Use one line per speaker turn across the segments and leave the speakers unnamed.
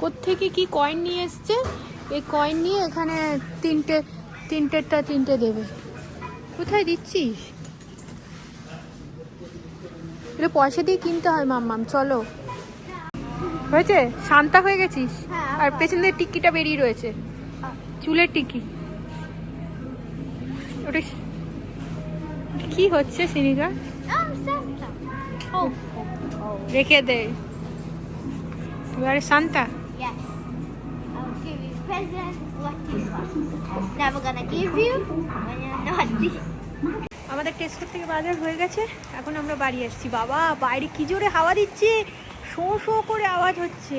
কোত্থেকে কি কয়েন নিয়ে এসছে? এই কয়েন নিয়ে এখানে তিনটে তিনটেরটা তিনটে দেবে। কোথায় দিচ্ছিস? এটা পয়সা দিয়ে কিনতে হয় মাম্মাম। চলো। হয়েছে? শান্তা হয়ে গেছিস?
হ্যাঁ,
আর পেছন দিয়ে টিকিটা বেরিয়ে রয়েছে। চুলের টিকি। ওটা কি হচ্ছে সিনিকা?
রেখে Santa.
রেখে দে এবারে Shanta
Yes. I'll give you present. What you want? Never gonna give you when you're naughty.
আমাদের টেস্কোর থেকে বাজার হয়ে গেছে এখন আমরা বাড়ি আসছি বাবা বাইরে কি জোরে হাওয়া দিচ্ছে শো শো করে আওয়াজ হচ্ছে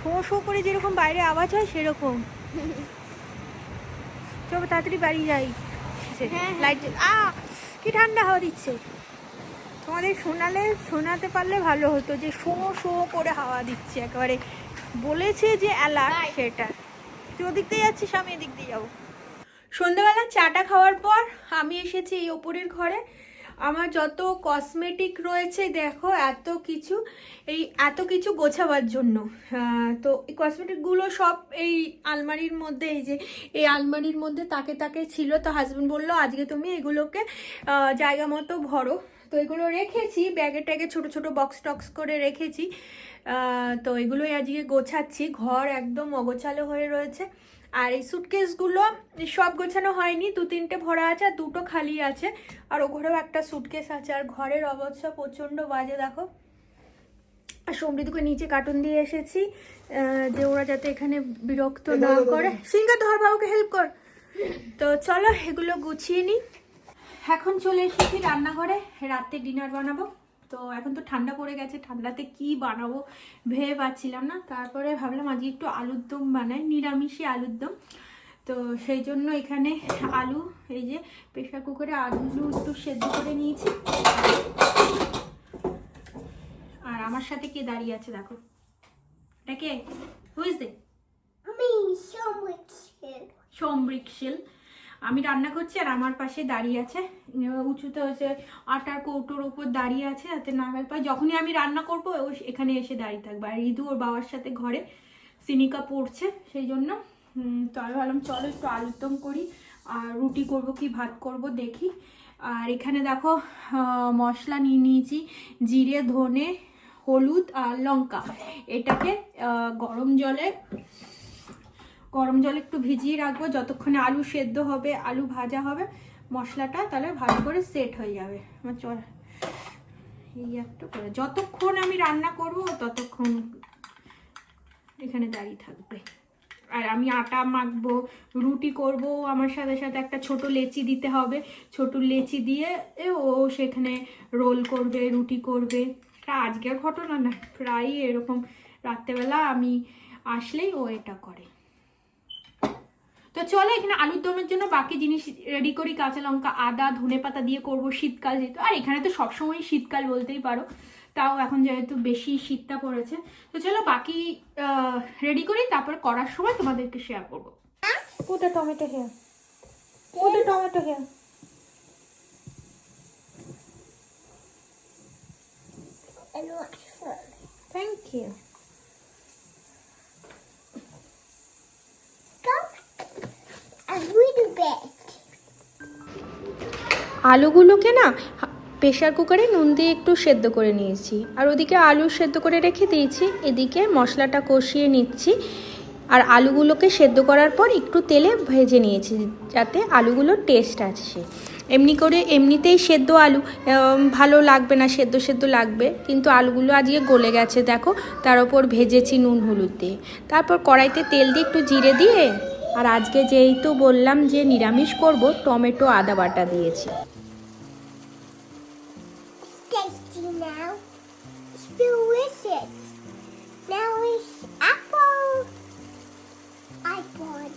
শো শো করে যেরকম বাইরে আওয়াজ হয় সেরকম চলো তাড়াতাড়ি বাড়ি যাই
হ্যাঁ, হ্যাঁ।
লাইট আ কি ঠান্ডা হাওয়া দিচ্ছে তোমাদের শোনালে শোনাতে পারলে ভালো হতো যে শো শো করে হাওয়া দিচ্ছে একেবারে। বলেছে যে অ্যালার্ট সেটা। তুই ওদিক দিয়ে যাচ্ছিস আমি এদিক দিয়ে যাব। সন্ধ্যাবেলা চাটা খাওয়ার পর আমি এসেছি এই ওপরের ঘরে। আমার যত কসমেটিক রয়েছে, দেখো, এত কিছু, এই এত কিছু গোছাবার জন্য। তো এই কসমেটিকগুলো সব এই আলমারির মধ্যে, এই যে, এই আলমারির মধ্যে তাকে তাকে ছিল। তো হাজব্যান্ড বলল, আজকে তুমি এগুলোকে জায়গা মতো ভরো। তো এগুলো রেখেছি, ব্যাগে ট্যাগে ছোট ছোট বক্স টক্স করে রেখেছি। তো এগুলোই আজকে গোছাচ্ছি। ঘর একদম অগোছালো হয়ে রয়েছে। আর এই সুটকেসগুলো সব গোছানো হয়নি দু তিনটে ভরা আছে আর দুটো খালি আছে। আর ও ঘরেও একটা সুটকেস আছে আর ঘরের অবস্থা প্রচণ্ড বাজে দেখো। আর সমৃদ্ধকে নিচে কার্টুন দিয়ে এসেছি যে ওরা যাতে এখানে বিরক্ত না করে। সিঙ্গা ধর বাবুকে হেল্প কর। তো চলো এগুলো গুছিয়ে নিই এখন চলে এসেছি রান্নাঘরে রাতে ডিনার বানাবো। তো এখন তো ঠান্ডা পড়ে গেছে ঠান্ডাতে কি বানাবো ভেবে পাচ্ছিলাম না। তারপরে ভাবলাম আজকে একটু আলুর দম বানাই নিরামিষই আলুর দম। তো সেই জন্য এখানে আলু এই যে প্রেশার কুকারে আলু একটু সেদ্ধ করে নিয়েছি। আর আমার সাথে কে দাঁড়িয়ে আছে দেখো। এটা কে? বুঝতে
much.
সম্বৃক্ষিল আমি রান্না করছি আর আমার পাশে দাঁড়িয়ে আছে উঁচুতে হচ্ছে আটার কৌটোর ওপর দাঁড়িয়ে আছে যাতে নাগাল পায়। যখনই আমি রান্না করব, ও এখানে এসে দাঁড়িয়ে থাকবে। আর ঋতু ওর বাবার সাথে ঘরে সিনিকা পড়ছে, সেই জন্য তো আমি ভাবলাম, চলো একটু আলুর দম করি, আর রুটি করব কি, ভাত করব দেখি। আর এখানে দেখো মশলা নিয়ে নিয়েছি, জিরে, ধনে, হলুদ আর লঙ্কা। এটাকে গরম জলে গরম জল একটু ভিজিয়ে রাখব। যতক্ষণে আলু সেদ্ধ হবে, আলু ভাজা হবে, মশলাটা তাহলে ভালো করে সেট হয়ে যাবে। আমার চল, এই একটা করে। যতক্ষণ আমি রান্না করব, ততক্ষণ এখানে দাঁড়িয়ে থাকবে। আর আমি আটা মাখবো, রুটি করব, আমার সাথে সাথে একটা ছোট লেচি দিতে হবে। ছোট লেচি দিয়ে ও সেখানে রোল করবে, রুটি করবে। এটা আজকের ঘটনা না, প্রায়ই এরকম। রাত্রেবেলা আমি আসলেই ও এটা করে। তো চলো এখানে আলুর দমের জন্য বাকি জিনিস রেডি করি, কাঁচা লঙ্কা, আদা, ধনে পাতা দিয়ে করব শীতকাল যেহেতু। আর এখানে তো সবসময় শীতকাল বলতেই পারো, তাও এখন যেহেতু বেশি শীতটা পড়েছে। তো চলো বাকি রেডি করি, তারপর করার সময় তোমাদেরকে শেয়ার করব। কোথা টমেটো হেয়ার কোথা টমেটো হেয়ার
And what's
আলুগুলোকে না প্রেশার কুকারে নুন দিয়ে একটু সেদ্ধ করে নিয়েছি। আর ওদিকে আলু সেদ্ধ করে রেখে দিয়েছি। এদিকে মশলাটা কষিয়ে নিচ্ছি। আর আলুগুলোকে সেদ্ধ করার পর একটু তেলে ভেজে নিয়েছি যাতে আলুগুলোর টেস্ট আছে এমনি করে এমনিতেই সেদ্ধ আলু ভালো লাগবে না, সেদ্ধ সেদ্ধ লাগবে। কিন্তু আলুগুলো আজকে গলে গেছে, দেখো। তার ওপর ভেজেছি নুন হলুদ দিয়ে। তারপর কড়াইতে তেল দিয়ে একটু জিরে দিয়ে, আর আজকে যেহেতু বললাম যে নিরামিষ করব, টমেটো, আদা বাটা দিয়েছি।
Tasty now. It's delicious. Now it's apple. iPod.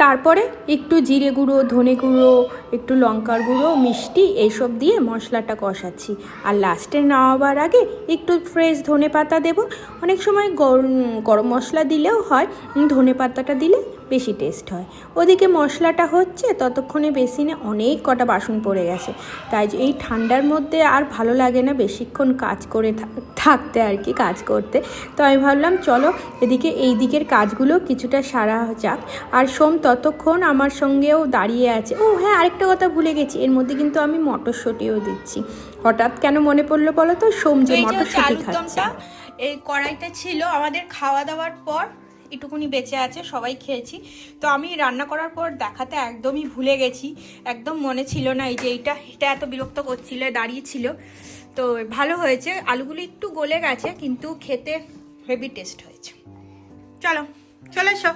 তারপরে একটু জিরে গুঁড়ো, ধনে গুঁড়ো, একটু লঙ্কার গুঁড়ো, মিষ্টি এইসব দিয়ে মশলাটা কষাচ্ছি আর লাস্টে নামাবার আগে একটু ফ্রেশ ধনে পাতা দেবো অনেক সময় গরম গরম মশলা দিলেও হয় ধনে পাতাটা দিলে বেশি টেস্ট হয়। ওদিকে মশলাটা হচ্ছে ততক্ষণে বেসিনে অনেক কটা বাসন পড়ে গেছে। তাই এই ঠান্ডার মধ্যে আর ভালো লাগে না বেশিক্ষণ কাজ করে থাকতে আর কি কাজ করতে। তো আমি ভাবলাম চলো এদিকে এই দিকের কাজগুলো কিছুটা সারা যাক। আর সোম ততক্ষণ আমার সঙ্গেও দাঁড়িয়ে আছে। ও হ্যাঁ আরেকটা কথা ভুলে গেছি। এর মধ্যে কিন্তু আমি মটরশুঁটিও দিচ্ছি। হঠাৎ কেন মনে পড়ল বলো তো? সোম যে মটরশুঁটি খাচ্ছে। এই কড়াইটা ছিল আমাদের খাওয়া দাওয়ার পর একটুকুনি বেঁচে আছে, সবাই খেয়েছি তো আমি রান্না করার পর দেখাতে একদমই ভুলে গেছি। একদম মনে ছিল না এই যে এইটা, এটা এত বিরক্ত করছিল, দাঁড়িয়েছিল। তো ভালো হয়েছে, আলুগুলো একটু গলে গেছে, কিন্তু খেতে হেভি টেস্ট হয়েছে। চলো, চলে এসো।